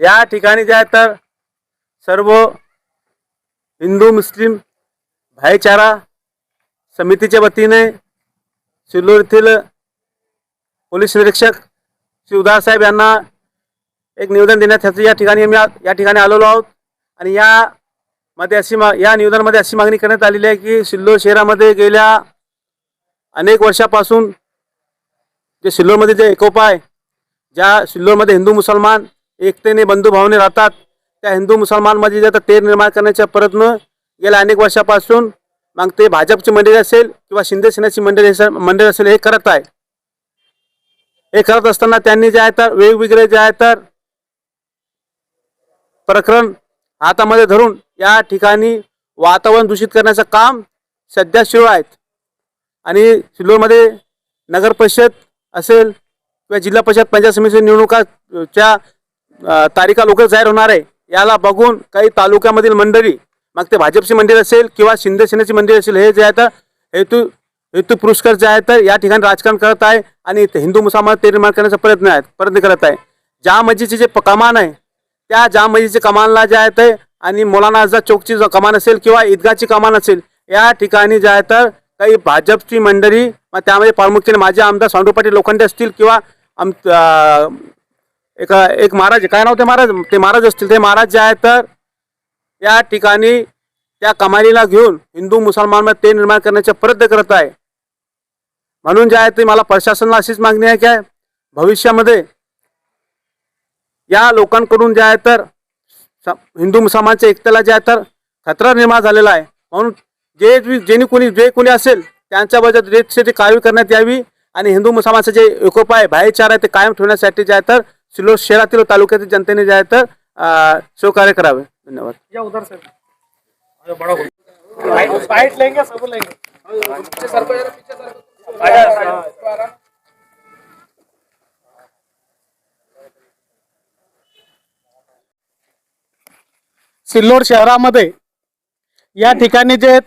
या ठिकाणी जे आहे तर सर्व हिंदू मुस्लिम भाईचारा समितीच्या वतीने सिल्लोर येथील पोलीस निरीक्षक श्री उदार साहेब यांना एक निवेदन देण्यासाठी या ठिकाणी आम्ही या ठिकाणी आलेलो आहोत. आणि यामध्ये अशी मा या निवेदनामध्ये अशी मागणी करण्यात आलेली आहे की सिल्लोर शहरामध्ये गेल्या अनेक वर्षापासून जे सिल्लोरमध्ये जे एकोपा आहे ज्या सिल्लोरमध्ये हिंदू मुसलमान एकतेने बंधुभावने राहतात. त्या हिंदू मुसलमानमध्ये जे आता तेर निर्माण करण्याचा प्रयत्न गेल्या अनेक वर्षापासून मग ते भाजपची मंडळी असेल किंवा शिंदे सेनेची मंडळी असेल मंडळी असेल हे करत आहे. हे करत असताना त्यांनी जे आहे तर वेगवेगळे जे आहे तर प्रकरण हातामध्ये धरून या ठिकाणी वातावरण दूषित करण्याचं काम सध्या सुरू आहेत. आणि सिल्लोरमध्ये नगर परिषद असेल किंवा जिल्हा परिषद पंचायत समिती निवडणुकाच्या तारिका लवकर जाहीर होणार आहे. याला बघून काही तालुक्यामधील मंडळी मग ते भाजपची मंडळी असेल किंवा शिंदेसेनेची मंदिर मंडळी असेल हे जे आहे तर हेतू हेतू पुरस्कार जे आहे तर या ठिकाणी राजकारण करत आहे आणि हिंदू मुसलमान ते निर्माण करण्याचा प्रयत्न आहे प्रयत्न करत आहे. ज्या मस्जिदचे जे प- कमान आहे त्या ज्या मस्जिदचे कमानला जे आहे ते आणि मौलाना आझाद चौकची जो कमान असेल किंवा ईदगाची कमान असेल या ठिकाणी जे आहे तर काही भाजपची मंडळी मग त्यामध्ये प्रामुख्याने माझे आमदार सांडू पाटील लोखंडे असतील किंवा आम एक एक महाराज काय नाव ते महाराज? ते महाराज असतील ते महाराज जे आहे तर या ठिकाणी त्या कमालीला घेऊन हिंदू मुसलमानमध्ये ते निर्माण करण्याचा प्रयत्न करत आहे. म्हणून जे आहे ते मला प्रशासनाला अशीच मागणी आहे की भविष्यामध्ये या लोकांकडून जे आहे तर स- हिंदू मुसलमानच्या एकतेला जे आहे तर खतरा निर्माण झालेला आहे. म्हणून जे जेणे कोणी जे कोणी असेल त्यांच्याबद्दल जे ते करण्यात यावी आणि हिंदू मुसलमानचं जे एकोपा आहे भाईचारा आहे ते कायम ठेवण्यासाठी जे आहे तर सिल्लोड शहरातील तालुक्यातील जनतेने जे आहे तर सहकार्य करावे. धन्यवाद. या उधर से अरे बड़ा बोल साइड लेंगे सब लेंगे. पीछे सर को जरा पीछे सर को आजा सिल्लोड शहरामध्ये या ठिकाणी जे आहेत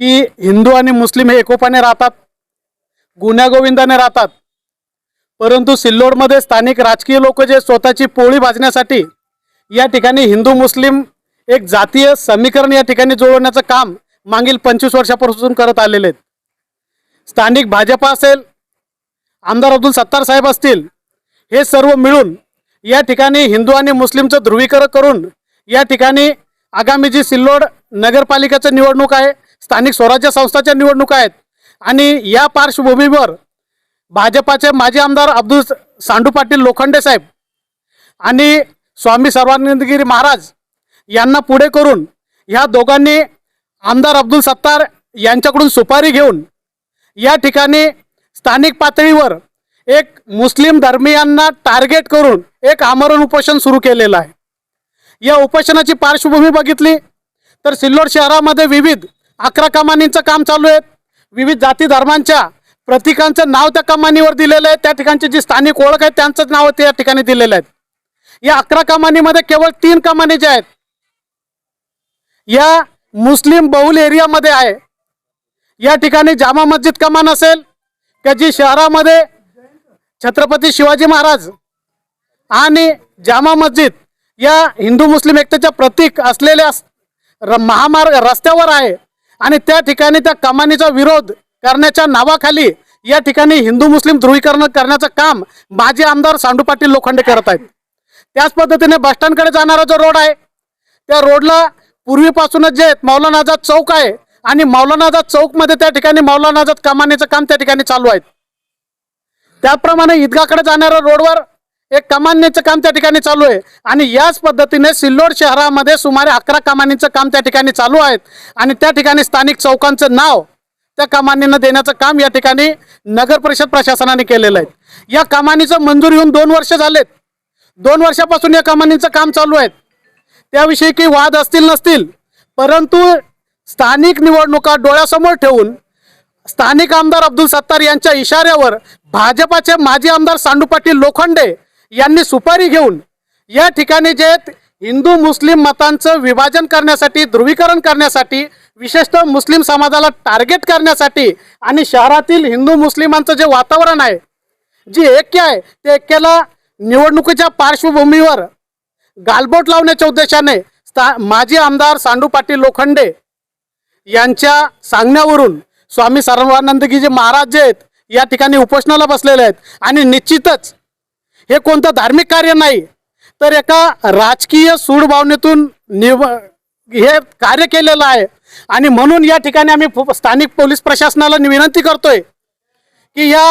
की हिंदू आणि मुस्लिम हे एकोपाने राहतात गुन्ह्यागोविंदाने राहतात. परंतु सिल्लोडमध्ये स्थानिक राजकीय लोक जे स्वतःची पोळी भाजण्यासाठी या ठिकाणी हिंदू मुस्लिम एक जातीय समीकरण या ठिकाणी जुळवण्याचं काम मागील पंचवीस वर्षापासून करत आलेले आहेत. स्थानिक भाजपा असेल आमदार अब्दुल सत्तार साहेब असतील हे सर्व मिळून या ठिकाणी हिंदू आणि मुस्लिमचं ध्रुवीकरण करून या ठिकाणी आगामी जी सिल्लोड नगरपालिकेचं निवडणूक आहे स्थानिक स्वराज्य संस्थाच्या निवडणुका आहेत आणि या पार्श्वभूमीवर भाजपाचे माजी आमदार अब्दुल सांडू पाटील लोखंडे साहेब आणि स्वामी सर्वानंदगिरी महाराज यांना पुढे करून ह्या दोघांनी आमदार अब्दुल सत्तार यांच्याकडून सुपारी घेऊन या ठिकाणी स्थानिक पातळीवर एक मुस्लिम धर्मीयांना टार्गेट करून एक आमरण उपोषण सुरू केलेलं आहे. या उपोषणाची पार्श्वभूमी बघितली तर सिल्लोड शहरामध्ये विविध अकरा कमानींचं काम चालू आहे विविध जाती धर्मांच्या प्रतीकांचं नाव त्या कमानीवर दिलेलं आहे. त्या ठिकाणची जी स्थानिक ओळख आहे त्यांचंच नाव त्या ठिकाणी दिलेलं आहे. या अकरा कमानीमध्ये केवळ तीन कमानी ज्या आहेत या मुस्लिम बहुल एरियामध्ये आहे. या ठिकाणी जामा मस्जिद कमान असेल का जी शहरामध्ये छत्रपती शिवाजी महाराज आणि जामा मस्जिद या हिंदू मुस्लिम एकतेच्या प्रतीक असलेल्या र- महामार्ग रस्त्यावर आहे. आणि त्या ठिकाणी त्या कमानीचा विरोध करण्याच्या नावाखाली या ठिकाणी हिंदू मुस्लिम ध्रुवीकरण करण्याचं काम माजी आमदार सांडू पाटील लोखंडे करत आहेत. त्याच पद्धतीने बसस्टँडकडे जाणारा जो रोड आहे त्या रोडला पूर्वीपासूनच जे मौलाना आझाद चौक आहे आणि मौलाना आझाद चौकमध्ये त्या ठिकाणी मौलाना आझाद कमानीचं काम त्या ठिकाणी चालू आहे. त्याप्रमाणे ईदगाकडे जाणाऱ्या रोडवर एक कमानीचं काम त्या ठिकाणी चालू आहे आणि याच पद्धतीने सिल्लोड शहरामध्ये सुमारे अकरा कमानीचं काम त्या ठिकाणी चालू आहेत आणि त्या ठिकाणी स्थानिक चौकांचं नाव त्या कमानीनं देण्याचं काम या ठिकाणी नगर परिषद प्रशासनाने केलेलं आहे. या कमानीचं मंजूर येऊन दोन वर्ष झालेत. दोन वर्षापासून या कमानीचं काम चालू आहे. त्याविषयी काही वाद असतील नसतील परंतु स्थानिक निवडणुका डोळ्यासमोर ठेवून स्थानिक आमदार अब्दुल सत्तार यांच्या इशाऱ्यावर भाजपाचे माजी आमदार सांडू पाटील लोखंडे यांनी सुपारी घेऊन या ठिकाणी जे हिंदू मुस्लिम मतांचं विभाजन करण्यासाठी ध्रुवीकरण करण्यासाठी विशेषतः मुस्लिम समाजाला टार्गेट करण्यासाठी आणि शहरातील हिंदू मुस्लिमांचं जे वातावरण आहे जी ऐक्य आहे ते ऐक्याला निवडणुकीच्या पार्श्वभूमीवर गालबोट लावण्याच्या उद्देशाने स्था माजी आमदार सांडू पाटील लोखंडे यांच्या सांगण्यावरून स्वामी सर्वानंदगीजी महाराज जे आहेत या ठिकाणी उपोषणाला बसलेले आहेत. आणि निश्चितच हे कोणतं धार्मिक कार्य नाही तर एका राजकीय सूडभावनेतून निव हे कार्य केलेलं आहे. आणि म्हणून या ठिकाणी आम्ही स्थानिक पोलीस प्रशासनाला विनंती करतोय की या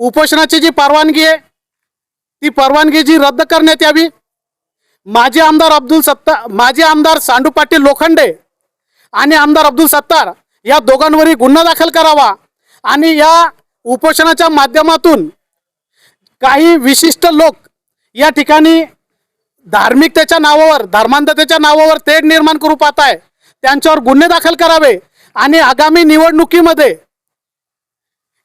उपोषणाची जी परवानगी आहे ती परवानगी जी रद्द करण्यात यावी. माजी आमदार अब्दुल सत्ता माजी आमदार सांडू पाटील लोखंडे आणि आमदार अब्दुल सत्तार या दोघांवरही गुन्हा दाखल करावा आणि या उपोषणाच्या माध्यमातून काही विशिष्ट लोक या ठिकाणी धार्मिकतेच्या नावावर धर्मांधतेच्या नावावर तेढ निर्माण करू पाहत आहे त्यांच्यावर गुन्हे दाखल करावे आणि आगामी निवडणुकीमध्ये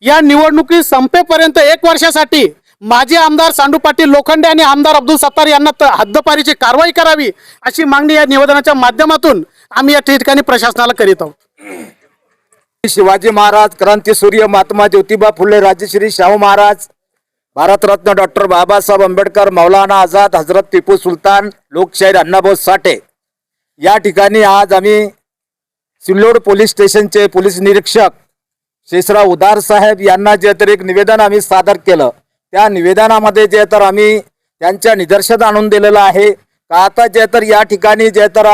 या निवडणुकी संपेपर्यंत एक वर्षासाठी माजी आमदार सांडू पाटील लोखंडे आणि आमदार अब्दुल सत्तार यांना हद्दपारीची कारवाई करावी अशी मागणी या निवेदनाच्या माध्यमातून आम्ही या ठिकाणी प्रशासनाला करीत आहोत. शिवाजी महाराज क्रांती सूर्य महात्मा ज्योतिबा फुले राजश्री शाहू महाराज भारतरत्न डॉक्टर बाबासाहेब आंबेडकर मौलाना आझाद हजरत टिपू सुलतान लोकशाहीर अण्णाभाऊ साठे. या ठिकाणी आज आम्ही सिल्लोड पोलीस स्टेशनचे पोलीस निरीक्षक शेषराव उदार साहेब यांना जे तर एक निवेदन आम्ही सादर केलं. त्या निवेदनामध्ये जे तर आम्ही त्यांच्या निदर्शनात आणून दिलेलं आहे. का आता जे तर या ठिकाणी जे तर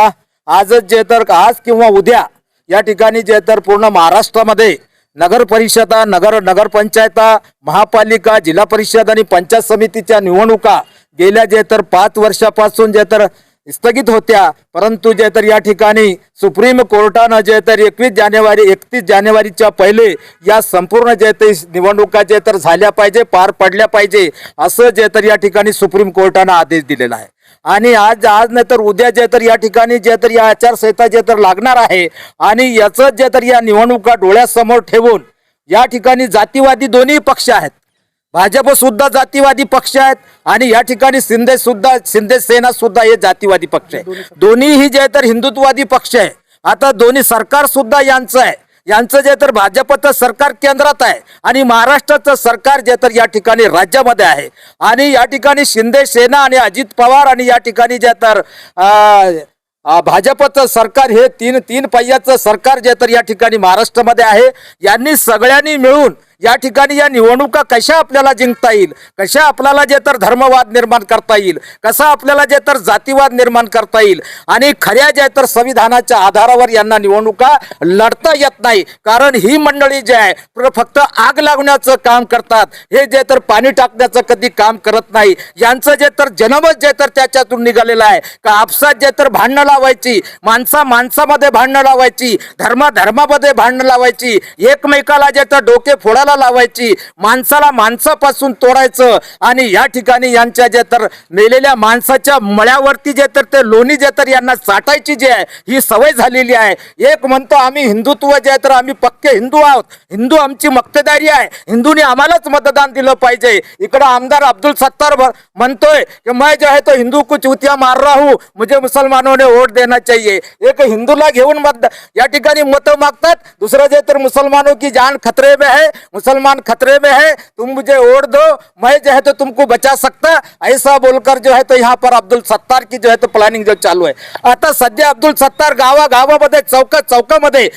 आजच जे तर आज किंवा उद्या या ठिकाणी जे तर पूर्ण महाराष्ट्रामध्ये नगर परिषदा नगर नगरपंचायता महापालिका जिल्हा परिषद आणि पंचायत समितीच्या निवडणुका गेल्या जे तर पाच वर्षापासून जे तर स्थगित होत्या. परंतु जे तर या ठिकाणी सुप्रीम कोर्टानं जे तर एकवीस जानेवारी एकतीस जानेवारीच्या पहिले या संपूर्ण जे ते निवडणुका जे तर झाल्या पाहिजे पार पडल्या पाहिजे असं जे तर या ठिकाणी सुप्रीम कोर्टानं आदेश दिलेला आहे. आणि आज आज नाही तर उद्या जे तर या ठिकाणी जे तर या आचारसंहिता जे तर लागणार आहे आणि याचं जे तर या निवडणुका डोळ्यासमोर ठेवून या ठिकाणी जातीवादी दोन्ही पक्ष आहेत. भाजप सुद्धा जातीवादी पक्ष आहेत आणि या ठिकाणी शिंदे सुद्धा शिंदे सेना सुद्धा हे जातीवादी पक्ष आहे. दोन्हीही जे तर हिंदुत्ववादी पक्ष आहे. आता दोन्ही सरकार सुद्धा यांचं आहे. यांचं जे तर भाजपचं सरकार केंद्रात आहे आणि महाराष्ट्राचं सरकार जे तर या ठिकाणी राज्यामध्ये आहे. आणि या ठिकाणी शिंदे सेना आणि अजित पवार आणि या ठिकाणी जे तर भाजपचं सरकार हे तीन तीन पहियाचं सरकार जे तर या ठिकाणी महाराष्ट्रामध्ये आहे. यांनी सगळ्यांनी मिळून या ठिकाणी या निवडणुका कशा आपल्याला जिंकता येईल? कशा आपल्याला जे तर धर्मवाद निर्माण करता येईल? कसा आपल्याला जे तर जातीवाद निर्माण करता येईल? आणि खऱ्या जे तर संविधानाच्या आधारावर यांना निवडणुका लढता येत नाही. कारण ही मंडळी जे आहे फक्त आग लागण्याचं काम करतात. हे जे तर पाणी टाकण्याचं कधी काम करत नाही. यांचं जे तर जन्मच जे तर त्याच्यातून निघालेलं आहे. का आपसात जे तर भांडणं लावायची माणसा माणसामध्ये भांडणं लावायची धर्मा धर्मामध्ये भांडणं लावायची एकमेकाला जे तर डोके माणसाला लावायची माणसाला माणसापासून तोडायचं. आणि या ठिकाणी यांच्या जे तर मेलेल्या माणसाच्या मळ्यावरती जे तर ते लोणी जे तर यांना साठायची जी आहे ही सवय झालेली आहे. एक म्हणतो आम्ही हिंदुत्व जे तर आम्ही पक्के हिंदू आहोत. हिंदू आमची मक्तेदारी आहे. हिंदूंनी आम्हालाच मतदान दिलं पाहिजे. इकडं आमदार अब्दुल सत्तार म्हणतोय की मैं जो है तो हिंदू को चुतिया मार रहा हूं. मुझे मुसलमानों ने वोट देना चाहिए. एक हिंदूला घेऊन मत या ठिकाणी मतं मागतात. दुसरं जे तर मुसलमानों की जान खतरे में है मुसलमान खतरे में है तुम मुझे वोट दो मैं जो है तो तुमको बचा सकता। ऐसा बोलकर जो है तो यहाँ पर अब्दुल सत्तार की जो है तो प्लॅनिंग जो चालू आहे आता सध्या अब्दुल सत्तार गावा गावामध्ये चौका चौकामध्ये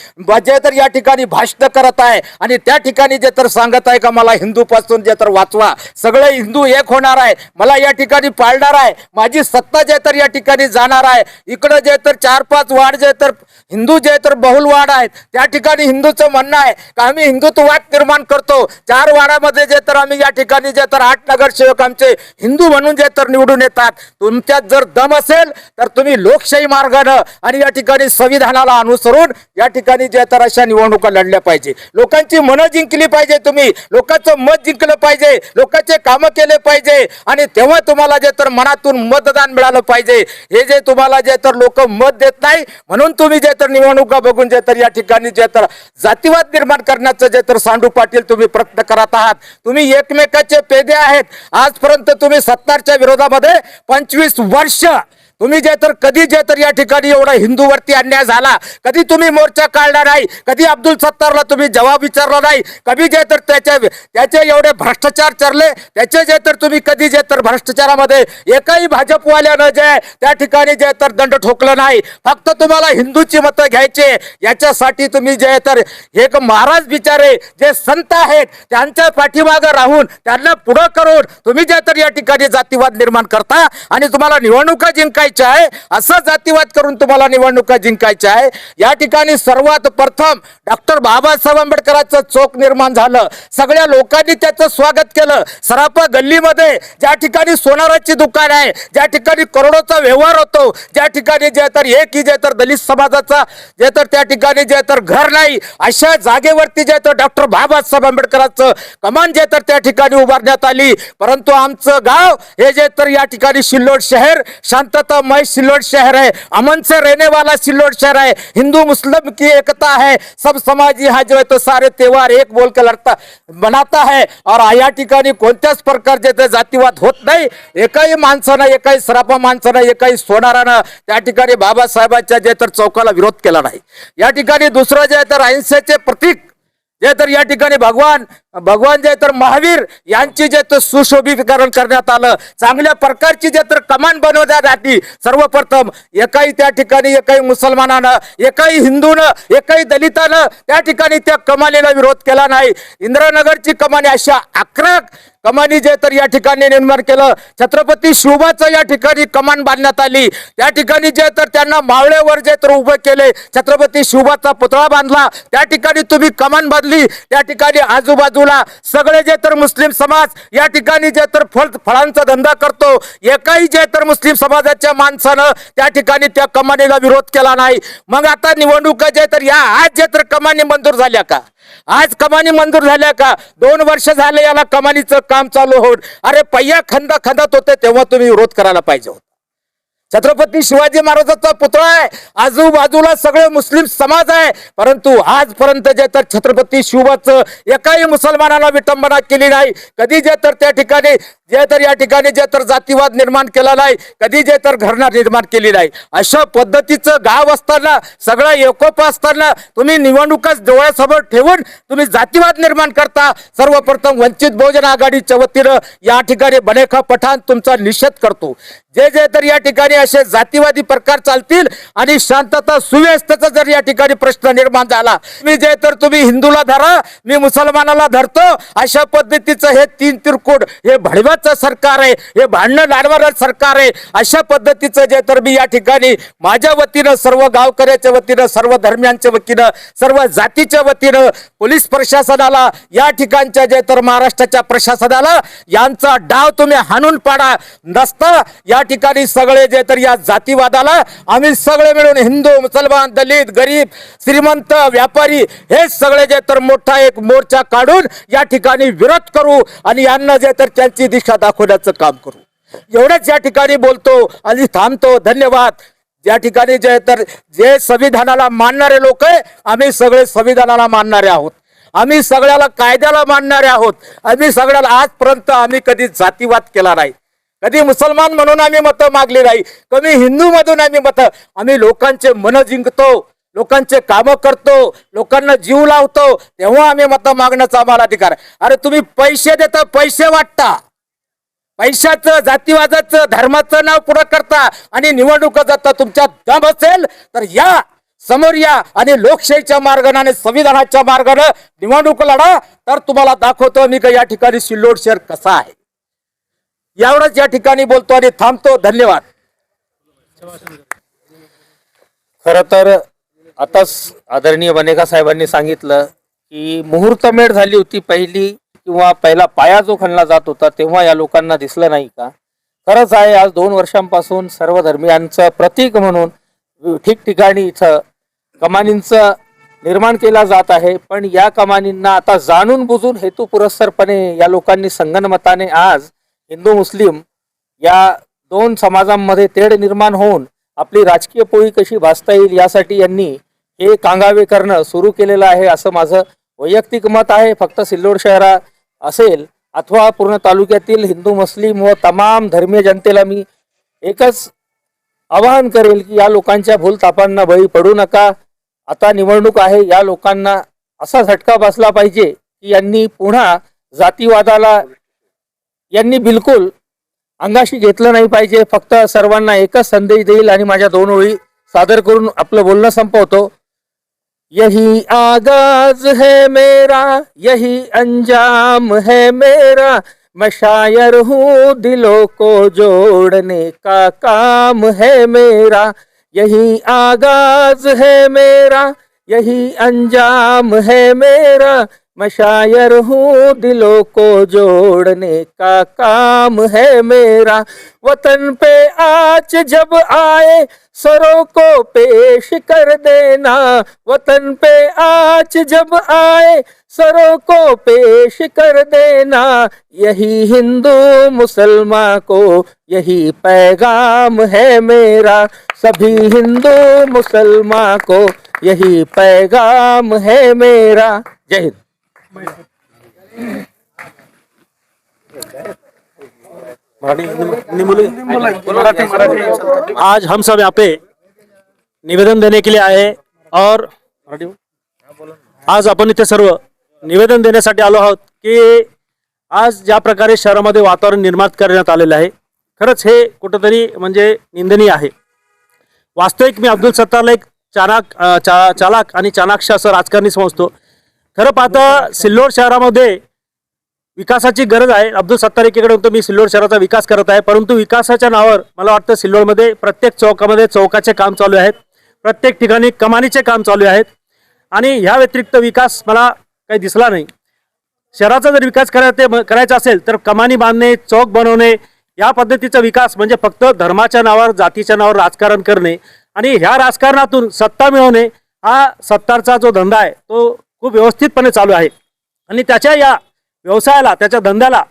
जे तर या ठिकाणी भाषण करत आहे आणि त्या ठिकाणी जे तर सांगत आहे का मला हिंदू पासून जे तर वाचवा सगळे हिंदू एक होणार आहे मला या ठिकाणी पाळणार आहे माझी सत्ता जे तर या ठिकाणी जाणार आहे इकडं जे तर चार पाच वाढ जे तर हिंदू जे तर बहुल वाढ आहेत त्या ठिकाणी हिंदूचं म्हणणं आहे का आम्ही हिंदुत्ववाद निर्माण करतो चार वाड्यामध्ये जे तर आम्ही या ठिकाणी जे तर आठ नगरसेवक आमचे हिंदू म्हणून जे तर निवडून येतात तुमच्यात जर दम असेल तर तुम्ही लोकशाही मार्गानं आणि या ठिकाणी संविधानाला अनुसरून या ठिकाणी जे तर अशा निवडणुका लढल्या पाहिजे लोकांची मनं जिंकली पाहिजे तुम्ही लोकांचं मत जिंकलं पाहिजे लोकांचे कामं केले पाहिजे आणि तेव्हा तुम्हाला जे तर मनातून मतदान मिळालं पाहिजे हे जे तुम्हाला जे तर लोक मत देत नाही म्हणून तुम्ही जे तर निवडणुका बघून जे तर या ठिकाणी जे तर जातीवाद निर्माण करण्याचं जे तर सांडू पाटील तुम्ही प्रयत्न करत आहात. तुम्ही एकमेकाचे पेदे आहेत. आजपर्यंत तुम्ही सत्तारच्या विरोधामध्ये पंचवीस वर्ष तुम्ही जे तर कधी जे तर या ठिकाणी एवढा हिंदूवरती अन्याय झाला कधी तुम्ही मोर्चा काढला नाही कधी अब्दुल सत्तारला तुम्ही जवाब विचारला नाही कधी जे तर त्याचे त्याचे एवढे भ्रष्टाचार चरले त्याचे जे तर तुम्ही कधी जे तर भ्रष्टाचारामध्ये एकही भाजपवाल्यानं जे त्या ठिकाणी जे तर दंड ठोकलं नाही. फक्त तुम्हाला हिंदूची मतं घ्यायचे याच्यासाठी तुम्ही जे तर एक महाराज बिचारे जे संत आहेत त्यांच्या पाठीमागं राहून त्यांना पुढं करून तुम्ही जे तर या ठिकाणी जातीवाद निर्माण करता आणि तुम्हाला निवडणुका जिंकायच्या आहे असं जातीवाद करून तुम्हाला निवडणुका जिंकायच्या आहे. या ठिकाणी सर्वात प्रथम डॉक्टर बाबासाहेब आंबेडकरांचं चोख निर्माण झालं. सगळ्या लोकांनी त्याचं स्वागत केलं. सरापा गल्लीमध्ये ज्या ठिकाणी सोनाराची दुकान आहे ज्या ठिकाणी करोडोचा व्यवहार होतो ज्या ठिकाणी जे तर एक ही जे तर दलित समाजाचा जे तर त्या ठिकाणी जे तर घर नाही अशा जागेवरती जे तर डॉक्टर बाबासाहेब आंबेडकरांचं कमान जे तर त्या ठिकाणी उभारण्यात आली. परंतु आमचं गाव हे जे तर या ठिकाणी सिल्लोड शहर शांतता शांततामय सिल्लोड शहर है? अमन से रहने वाला सिल्लोड शहर है। हिंदू मुस्लिम की एकता है। सब समाज यहाँ जो है तो सारे त्योहार एक बोल के लड़ता बनाता है। और या ठिकाणी कोणत्याच प्रकारचे ते जातीवाद होत नाही एकही माणसानं एकही सराफा माणसानं एकही सोनारानं त्या ठिकाणी बाबासाहेबांच्या जे तर चौकाला विरोध केला नाही. या ठिकाणी दुसरं जे तर अहिंसेचे प्रतीक जे तर या ठिकाणी भगवान भगवान जे तर महावीर यांची जे तर सुशोभीकरण करण्यात आलं चांगल्या प्रकारची जे तर कमान बनवण्यासाठी सर्वप्रथम एकाही त्या ठिकाणी एकाही मुसलमानानं एकाही हिंदूनं एकाही दलितानं त्या ठिकाणी त्या कमानीला विरोध केला नाही. इंद्रनगरची कमानी अशा अकरा कमानी जे तर या ठिकाणी निर्माण केलं. छत्रपती शिवबाचं या ठिकाणी कमान बांधण्यात आली. त्या ठिकाणी जे तर त्यांना मावळेवर जे तर उभे केले. छत्रपती शिवबाचा पुतळा बांधला. त्या ठिकाणी तुम्ही कमान बांधली. त्या ठिकाणी आजूबाजूला सगळे जे तर मुस्लिम समाज या ठिकाणी जे तर फळ फळांचा धंदा करतो. एकाही जे तर मुस्लिम समाजाच्या माणसानं त्या ठिकाणी त्या कमानीला विरोध केला नाही. मग आता निवडणुका जे तर या आज जे तर कमानी मंजूर झाल्या का? आज कमानी मंजूर झाल्या का? दोन वर्ष झाले याला कमानीचं काम चालू होऊन. अरे पहिया खंदा खंदत होते तेव्हा तुम्ही विरोध करायला पाहिजे होता. छत्रपती शिवाजी महाराजांचा पुतळा आहे. आजूबाजूला सगळे मुस्लिम समाज आहे. परंतु आजपर्यंत जे तर छत्रपती शिवाचं एकाही मुसलमानाला विटंबना केली नाही. कधी जे तर त्या ठिकाणी जे तर या ठिकाणी जे तर जातीवाद निर्माण केला नाही. कधी जे तर घरणा निर्माण केली नाही. अशा पद्धतीचं गाव असताना सगळं एकोप असताना तुम्ही निवडणुकाच डोळ्यासमोर ठेवून तुम्ही जातीवाद निर्माण करता. सर्वप्रथम वंचित बहुजन आघाडीच्या वतीनं या ठिकाणी बनेखा पठाण तुमचा निषेध करतो. जे जे तर या ठिकाणी असे जातीवादी प्रकार चालतील आणि शांतता सुव्यवस्थेचा जर या ठिकाणी प्रश्न निर्माण झाला मी जे तर तुम्ही हिंदूला धरा मी मुसलमानाला धरतो अशा पद्धतीचं हे तीन तिरकोट हे भडव्याचं सरकार आहे हे भांडणं लाडवारं सरकार आहे अशा पद्धतीचं जे तर मी या ठिकाणी माझ्या वतीनं सर्व गावकऱ्याच्या वतीनं सर्व धर्मियांच्या वतीनं सर्व जातीच्या वतीनं पोलीस प्रशासनाला या ठिकाणच्या जे तर महाराष्ट्राच्या प्रशासनाला यांचा डाव तुम्ही हाणून पाडा नसता या ठिकाणी सगळे जे तर या जातीवादाला आम्ही सगळे मिळून हिंदू मुसलमान दलित गरीब श्रीमंत व्यापारी हे सगळे जे तर मोठा एक मोर्चा काढून या ठिकाणी विरोध करू आणि यांना जे तर त्यांची दिशा दाखवण्याचं काम करू. एवढेच या ठिकाणी बोलतो आणि थांबतो. धन्यवाद. या ठिकाणी जे तर जे संविधानाला मानणारे लोक आहे आम्ही सगळे संविधानाला मानणारे आहोत. आम्ही सगळ्याला कायद्याला मानणारे आहोत. आम्ही सगळ्याला आजपर्यंत आम्ही कधी जातीवाद केला नाही. कधी मुसलमान म्हणून आम्ही मतं मागली नाही कमी हिंदू मधून आम्ही मतं आम्ही लोकांचे मन जिंकतो लोकांचे कामं करतो लोकांना जीव लावतो तेव्हा आम्ही मतं मागण्याचा आम्हाला अधिकार अरे तुम्ही पैसे देता पैसे वाटता. पैशाचं जातीवादाचं धर्माचं नाव पुढं करता आणि निवडणुका जाता तुमच्या दम असेल तर या. समोर या आणि लोकशाहीच्या मार्गाने आणि संविधानाच्या मार्गाने निवडणूक लढा. तर तुम्हाला दाखवतो मी का या ठिकाणी सिल्लोड शहर कसा आहे. एवढंच या ठिकाणी बोलतो आणि थांबतो. धन्यवाद. खर तर आताच आदरणीय बनेका साहेबांनी सांगितलं की मुहूर्तमेढ झाली होती पहिली किंवा पहिला पाया जो खणला जात होता तेव्हा या लोकांना दिसलं नाही का? खरंच आहे आज दोन वर्षांपासून सर्व धर्मियांचं प्रतीक म्हणून ठिकठिकाणी इथं कमानींचं निर्माण केला जात आहे. पण या कमानींना आता जाणून बुजून हेतुपुरस्सरपणे या लोकांनी संगनमताने आज हिंदू मुस्लिम या दोन समाजांमध्ये तेढ निर्माण होऊन आपली राजकीय पोळी कशी भासता येईल यासाठी यांनी हे कांगावे करणं सुरू केलेलं आहे असं माझं वैयक्तिक मत आहे. फक्त सिल्लोड शहरा असेल अथवा पूर्ण तालुक्यातील हिंदू मुस्लिम व तमाम धर्मीय जनतेला मी एकच आवाहन करेल की या लोकांच्या भूलतापांना बळी पडू नका. आता निवडणूक आहे. या लोकांना असा झटका बसला पाहिजे की यांनी पुन्हा जातीवादाला यांनी बिलकुल अंगाशी घेतलं नाही पाहिजे. फक्त सर्वांना एकच संदेश देईल आणि माझ्या दोन ओळी सादर करून आपलं बोलणं संपवतो. यही आगाज है मेरा यही अंजाम है मेरा. मैं शायर हूँ दिलों को जोड़ने का काम है मेरा. यही आगाज है मेरा यही अंजाम है मेरा. मैं शायर हूँ दिलों को जोड़ने का काम है मेरा। वतन पे आज जब आए, सरों को पेश कर देना। वतन पे आज जब आए, सरों को पेश कर देना। यही हिंदू मुसलमान को यही पैगाम है मेरा। सभी हिंदू मुसलमान को यही पैगाम है मेरा। जय हिंद। आज हम सब यहाँ पे निवेदन देने के लिए आए और आज आपण इथे सर्व निवेदन देण्यासाठी आलो आहोत की आज ज्या प्रकारे शहरामध्ये वातावरण निर्माण करण्यात आलेलं आहे खरंच हे कुठंतरी म्हणजे निंदनीय आहे. वास्तविक मी अब्दुल सत्तारला एक चाणाक चा चालाक आणि चाणाक्ष असं राजकारणी समजतो. खरं पाहता सिल्लोड शहरामध्ये विकासाची गरज आहे. अब्दुल सत्तार एकीकडे म्हणतो मी सिल्लोड शहराचा विकास करत आहे. परंतु विकासाच्या नावावर मला वाटतं सिल्लोडमध्ये प्रत्येक चौकामध्ये चौकाचे काम चालू आहेत. प्रत्येक ठिकाणी कमानीचे काम चालू आहेत. आणि ह्या व्यतिरिक्त विकास मला काही दिसला नाही. शहराचा जर विकास करायचे करायचा असेल तर कमानी बांधणे चौक बनवणे या पद्धतीचा विकास म्हणजे फक्त धर्माच्या नावावर जातीच्या नावावर राजकारण करणे. आणि ह्या राजकारणातून सत्ता मिळवणे हा सत्तारचा जो धंदा आहे तो खूप व्यवस्थितपणे चालू आहे. आणि त्याच्या या व्यवसायाला त्याच्या धंद्याला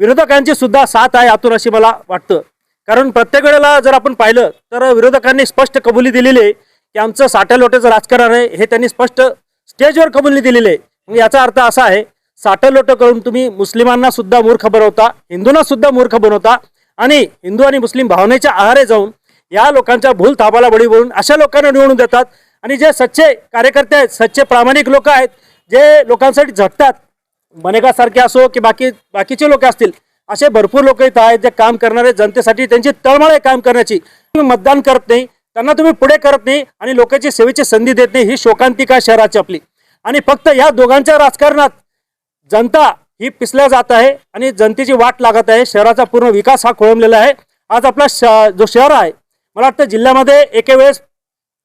विरोधकांची सुद्धा साथ आहे यातून अशी मला वाटतं. कारण प्रत्येक वेळेला जर आपण पाहिलं तर विरोधकांनी स्पष्ट कबुली दिलेली आहे की आमचं साठ्या राजकारण आहे हे त्यांनी स्पष्ट स्टेजवर कबुली दिलेली आहे. मग याचा अर्थ असा आहे साठं लोटं करून तुम्ही मुस्लिमांना सुद्धा मूर्ख बनवता हिंदूंना सुद्धा मूर्ख बनवता आणि हिंदू आणि मुस्लिम भावनेच्या आहारे जाऊन या लोकांच्या भूल थापाला बळी बोलून अशा लोकांना निवडून देतात आणि जे सच्चे कार्यकर्ते आहेत सच्चे प्रामाणिक लोक आहेत जे लोकांसाठी झटतात बनेगासारखे असो की बाकी बाकीचे लोक असतील असे भरपूर लोक इथं आहेत जे काम करणारे जनतेसाठी त्यांची तळमळ आहे काम करण्याची. तुम्ही मतदान करत नाही त्यांना तुम्ही पुढे करत नाही आणि लोकांची सेवेची संधी देत नाही ही शोकांतिका शहराची आपली. आणि फक्त या दोघांच्या राजकारणात जनता ही पिसल्या जात आहे आणि जनतेची वाट लागत आहे शहराचा पूर्ण विकास हा खोळंबलेला आहे. आज आपला श जो शहर आहे मला वाटतं जिल्ह्यामध्ये एके वेळेस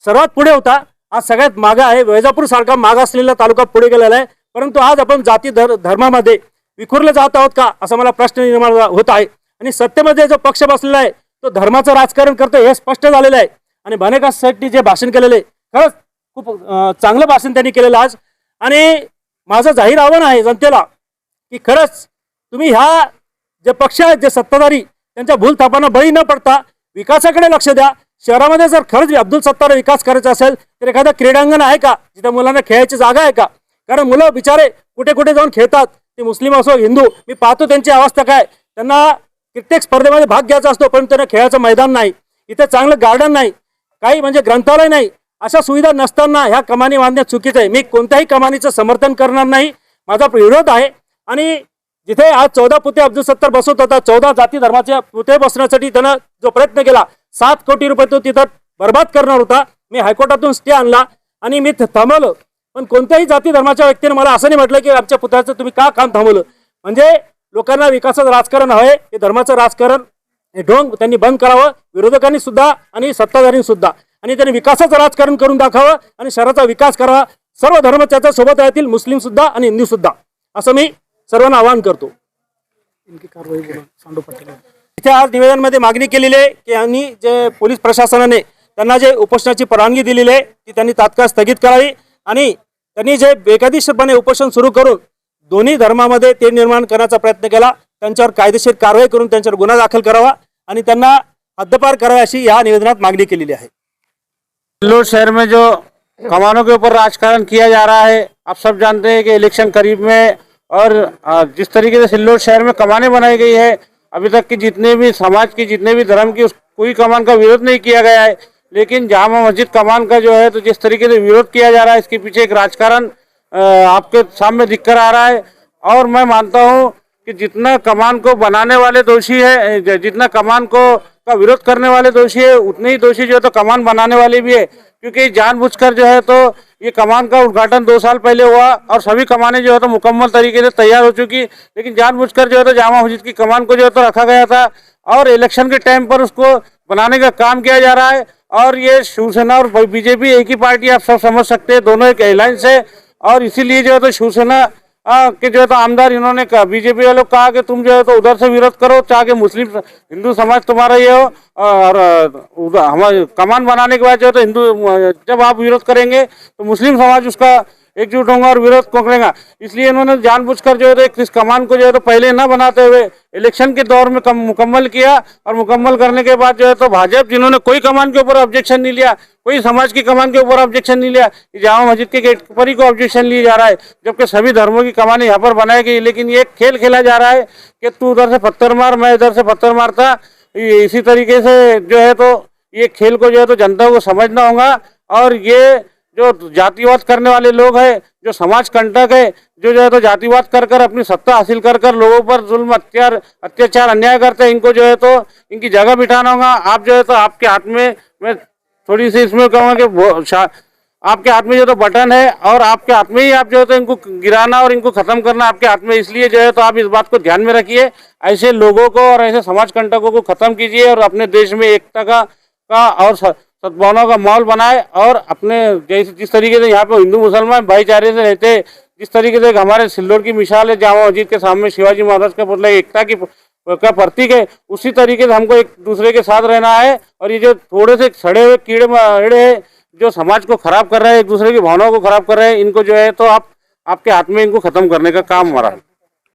सर्वात पुढे होता. आज सगळ्यात मागं आहे. वैजापूर सारखा माग असलेला तालुका पुढे गेलेला आहे. परंतु आज आपण जाती धर धर्मामध्ये विखुरले जात आहोत का? असा मला प्रश्न निर्माण होत आहे. आणि सत्तेमध्ये जो पक्ष बसलेला आहे तो धर्माचं राजकारण करतो हे स्पष्ट झालेलं आहे. आणि भानेकासाठी जे भाषण केलेलं आहे खरंच खूप चांगलं भाषण त्यांनी केलेलं आज. आणि माझं जाहीर आव्हान आहे जनतेला की खरंच तुम्ही ह्या जे पक्ष आहेत जे सत्ताधारी त्यांच्या भूलथापांना बळी न पडता विकासाकडे लक्ष द्या. शहरामध्ये जर खरंच अब्दुल सत्तार विकास करायचा असेल तर एखादं क्रीडांगण आहे का जिथे मुलांना खेळायची जागा आहे का? कारण मुलं बिचारे कुठे कुठे जाऊन खेळतात. ते मुस्लिम असो हिंदू मी पाहतो त्यांची अवस्था काय. त्यांना कित्येक स्पर्धेमध्ये भाग घ्यायचा असतो पण त्यांना खेळाचं मैदान नाही. इथे चांगलं गार्डन नाही. काही म्हणजे ग्रंथालय नाही. अशा सुविधा नसताना ह्या कमानी बांधण्यात चुकीचं आहे. मी कोणत्याही कमानीचं समर्थन करणार नाही. माझा विरोध आहे. आणि जिथे आज चौदा पुते अब्दुल सत्तार बसवत होता चौदा जाती धर्माचे पुते बसण्यासाठी त्यानं जो प्रयत्न केला सात कोटी रुपये तो तिथं बर्बाद करणार होता. मी हायकोर्टातून स्टे आणला आणि मी थांबवलं. पण कोणत्याही जाती धर्माच्या व्यक्तीने मला असं नाही म्हटलं की आमच्या पुतळ्याचं तुम्ही का काम थांबवलं? म्हणजे लोकांना विकासाचं राजकारण हवंय हे धर्माचं राजकारण हे ढोंग त्यांनी बंद करावं विरोधकांनी सुद्धा आणि सत्ताधाऱ्यांनी सुद्धा. आणि त्यांनी विकासाचं राजकारण करून दाखवावं आणि शहराचा विकास करावा. सर्व धर्म त्याच्या सोबत राहतील मुस्लिम सुद्धा आणि हिंदू सुद्धा. असं मी सर्वांना आवाहन करतो. इथे आज निवेदनमध्ये मागणी केलेली आहे की यांनी जे पोलीस प्रशासनाने त्यांना जे उपोषणाची परवानगी दिलेली आहे ती त्यांनी तात्काळ स्थगित करावी आणि त्यांनी जे बेकायदेशीरपणे उपोषण सुरू करून दोन्ही धर्मामध्ये ते निर्माण करण्याचा प्रयत्न केला त्यांच्यावर कायदेशीर कारवाई करून त्यांच्यावर गुन्हा दाखल करावा आणि त्यांना हद्दपार करावी अशी या निवेदनात मागणी केलेली आहे. सिल्लोड शहर में जो कमानों के ऊपर राजकारण किया जा रहा है आप सब जानते हैं कि इलेक्शन करीब में और जिस तरीके से सिल्लोड शहर में कमाने बनाई गई है अभी तक की जितने भी समाज की जितने भी धर्म की उस कोई कमान का विरोध नहीं किया गया है। लेकिन जामा मस्जिद कमान का जो है तो जिस तरीके से विरोध किया जा रहा है, इसके पीछे एक राजकारण आपके सामने दिख कर आ रहा है। और मैं मानता हूँ कि जितना कमान को बनाने वाले दोषी है जितना कमान को, का विरोध करने वाले दोषी है, उतने ही दोषी जो है तो कमान बनाने वाले भी है। क्योंकि जानबूझकर जो है तो ये कमान का उद्घाटन दो साल पहले हुआ और सभी कमानें जो है तो मुकम्मल तरीके से तैयार हो चुकी, लेकिन जानबूझकर जो है तो जामा मस्जिद की कमान को जो है तो रखा गया था और इलेक्शन के टाइम पर उसको बनाने का काम किया जा रहा है और ये शिवसेना और बीजेपी एक ही पार्टी, आप सब समझ सकते हैं, दोनों एक अलायंस है और इसीलिए जो है तो शिवसेना आ, के जो है तो आमदार इन्होंने कहा बीजेपी वालों कहा कि तुम जो है तो उधर से विरोध करो चाहे मुस्लिम हिंदू समाज तुम्हारा ये हो और हमारे कमान बनाने के बाद जो है तो हिंदू जब आप विरोध करेंगे तो मुस्लिम समाज उसका एकजुट होंगे और विरोध करेगा इसलिए इन्होंने जानबूझकर जो है तो इस कमान को जो है तो पहले न बनाते हुए इलेक्शन के दौर में कम, मुकम्मल किया और मुकम्मल करने के बाद जो है तो भाजपा, जिन्होंने कोई कमान के ऊपर ऑब्जेक्शन नहीं लिया, कोई समाज की कमान के ऊपर ऑब्जेक्शन नहीं लिया जामा मस्जिद के गेट पर ही को ऑब्जेक्शन लिया जा रहा है, जबकि सभी धर्मों की कमाने यहाँ पर बनाई गई। लेकिन ये खेल खेला जा रहा है कि तू उधर से पत्थर मार, मैं इधर से पत्थर मारता इसी तरीके से जो है तो ये खेल को जो है तो जनता को समझना होगा। और ये जो जातिवाद करने वाले लोग हैं, जो समाज कंटक है, जो जो है तो जातिवाद कर कर अपनी सत्ता हासिल कर कर लोगों पर जुल्म, अत्यार, अत्याचार, अन्याय करते हैं, इनको जो है तो इनकी जगह बिठाना होगा। आप जो है तो आपके हाथ में, मैं थोड़ी सी इसमें कहूँगा कि आपके हाथ में जो तो बटन है और आपके हाथ में ही आप जो है तो इनको गिराना और इनको खत्म करना आपके हाथ में। इसलिए जो है तो आप इस बात को ध्यान में रखिए। ऐसे लोगों को और ऐसे समाज कंटकों को खत्म कीजिए और अपने देश में एकता का का और सद्भावना का माहौल बनाए और अपने जैसे जिस तरीके से यहाँ पे हिंदू मुसलमान भाईचारे से रहते, जिस तरीके से हमारे सिल्लोर की मिसाल है जामा मस्जिद के सामने शिवाजी महाराज का पुतला एकता की का प्रतीक है, उसी तरीके से हमको एक दूसरे के साथ रहना है और ये जो थोड़े से सड़े हुए कीड़े मकोड़े हैं, जो समाज को खराब कर रहे हैं, एक दूसरे की भावनाओं को खराब कर रहे हैं, इनको जो है तो आप, आपके हाथ में इनको खत्म करने का काम हमारा है।